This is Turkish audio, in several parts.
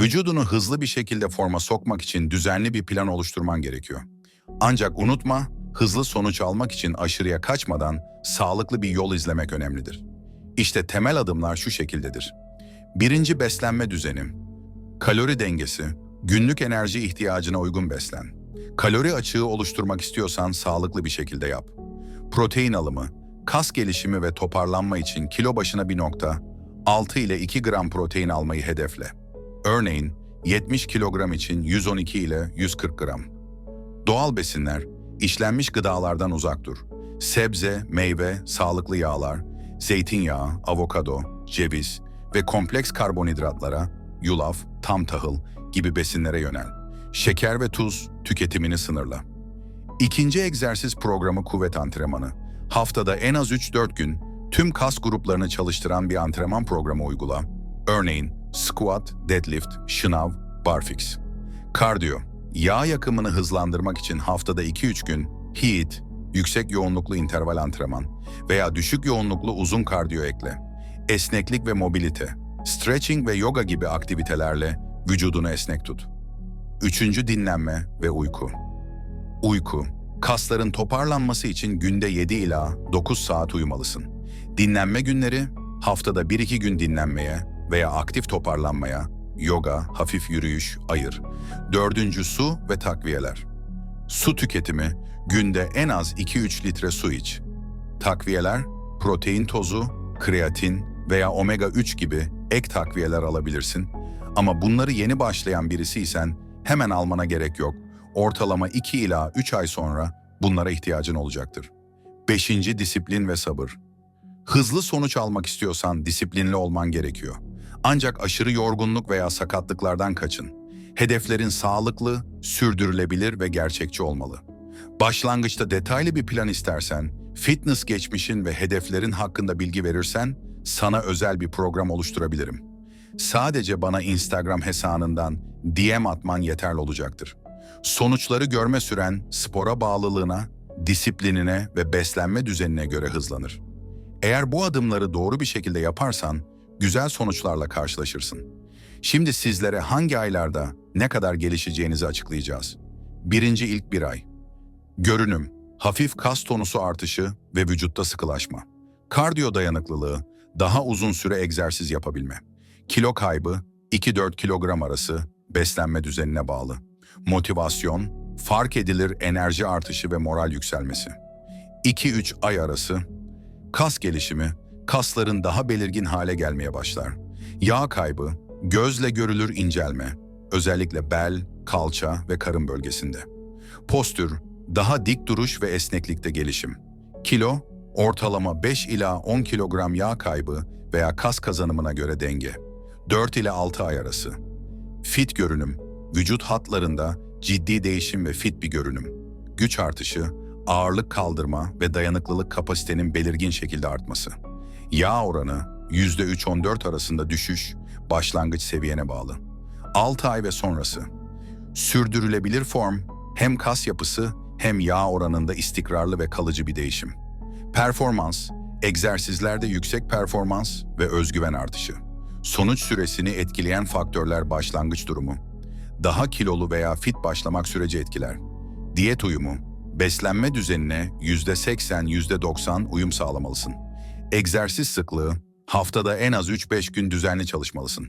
Vücudunu hızlı bir şekilde forma sokmak için düzenli bir plan oluşturman gerekiyor. Ancak unutma, hızlı sonuç almak için aşırıya kaçmadan sağlıklı bir yol izlemek önemlidir. İşte temel adımlar şu şekildedir. Birinci beslenme düzeni. Kalori dengesi, günlük enerji ihtiyacına uygun beslen. Kalori açığı oluşturmak istiyorsan sağlıklı bir şekilde yap. Protein alımı, kas gelişimi ve toparlanma için kilo başına bir nokta, 6 ile 2 gram protein almayı hedefle. Örneğin 70 kilogram için 112 ile 140 gram. Doğal besinler, işlenmiş gıdalardan uzak dur. Sebze, meyve, sağlıklı yağlar, zeytinyağı, avokado, ceviz ve kompleks karbonhidratlara, yulaf, tam tahıl gibi besinlere yönel. Şeker ve tuz tüketimini sınırla. İkinci egzersiz programı kuvvet antrenmanı. Haftada en az 3-4 gün tüm kas gruplarını çalıştıran bir antrenman programı uygula. Örneğin squat, deadlift, şınav, barfix. Kardiyo, yağ yakımını hızlandırmak için haftada 2-3 gün HIIT, yüksek yoğunluklu interval antrenman veya düşük yoğunluklu uzun kardiyo ekle. Esneklik ve mobilite, stretching ve yoga gibi aktivitelerle vücudunu esnek tut. Üçüncü dinlenme ve uyku. Uyku, kasların toparlanması için günde 7 ila 9 saat uyumalısın. Dinlenme günleri haftada 1-2 gün dinlenmeye veya aktif toparlanmaya, yoga, hafif yürüyüş ayır. Dördüncü su ve takviyeler. Su tüketimi günde en az 2-3 litre su iç. Takviyeler, protein tozu, kreatin veya omega 3 gibi ek takviyeler alabilirsin. Ama bunları yeni başlayan birisiysen hemen almana gerek yok. Ortalama 2 ila 3 ay sonra bunlara ihtiyacın olacaktır. Beşinci disiplin ve sabır. Hızlı sonuç almak istiyorsan disiplinli olman gerekiyor. Ancak aşırı yorgunluk veya sakatlıklardan kaçın. Hedeflerin sağlıklı, sürdürülebilir ve gerçekçi olmalı. Başlangıçta detaylı bir plan istersen, fitness geçmişin ve hedeflerin hakkında bilgi verirsen, sana özel bir program oluşturabilirim. Sadece bana Instagram hesabından DM atman yeterli olacaktır. Sonuçları görme süren spora bağlılığına, disiplinine ve beslenme düzenine göre hızlanır. Eğer bu adımları doğru bir şekilde yaparsan, güzel sonuçlarla karşılaşırsın. Şimdi sizlere hangi aylarda ne kadar gelişeceğinizi açıklayacağız. Birinci ilk bir ay. Görünüm, hafif kas tonusu artışı ve vücutta sıkılaşma. Kardiyo dayanıklılığı, daha uzun süre egzersiz yapabilme. Kilo kaybı, 2-4 kilogram arası, beslenme düzenine bağlı. Motivasyon, fark edilir enerji artışı ve moral yükselmesi. 2-3 ay arası, kas gelişimi, kasların daha belirgin hale gelmeye başlar. Yağ kaybı, gözle görülür incelme, özellikle bel, kalça ve karın bölgesinde. Postür, daha dik duruş ve esneklikte gelişim. Kilo, ortalama 5 ila 10 kilogram yağ kaybı veya kas kazanımına göre denge. 4 ile 6 ay arası. Fit görünüm, vücut hatlarında ciddi değişim ve fit bir görünüm. Güç artışı, ağırlık kaldırma ve dayanıklılık kapasitenin belirgin şekilde artması. Yağ oranı %3-14 arasında düşüş, başlangıç seviyene bağlı. 6 ay ve sonrası. Sürdürülebilir form, hem kas yapısı hem yağ oranında istikrarlı ve kalıcı bir değişim. Performans, egzersizlerde yüksek performans ve özgüven artışı. Sonuç süresini etkileyen faktörler başlangıç durumu. Daha kilolu veya fit başlamak süreci etkiler. Diyet uyumu, beslenme düzenine %80, %90 uyum sağlamalısın. Egzersiz sıklığı, haftada en az 3-5 gün düzenli çalışmalısın.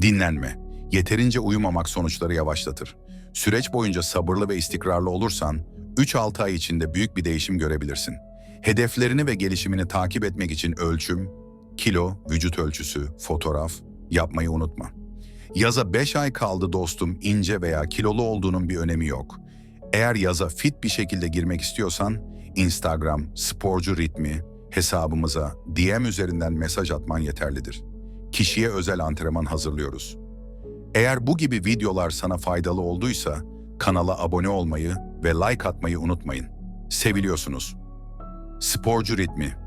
Dinlenme, yeterince uyumamak sonuçları yavaşlatır. Süreç boyunca sabırlı ve istikrarlı olursan, 3-6 ay içinde büyük bir değişim görebilirsin. Hedeflerini ve gelişimini takip etmek için ölçüm, kilo, vücut ölçüsü, fotoğraf yapmayı unutma. Yaza 5 ay kaldı dostum, ince veya kilolu olduğunun bir önemi yok. Eğer yaza fit bir şekilde girmek istiyorsan, Instagram, sporcu ritmi, hesabımıza DM üzerinden mesaj atman yeterlidir. Kişiye özel antrenman hazırlıyoruz. Eğer bu gibi videolar sana faydalı olduysa, kanala abone olmayı ve like atmayı unutmayın. Seviliyorsunuz. Sporcu ritmi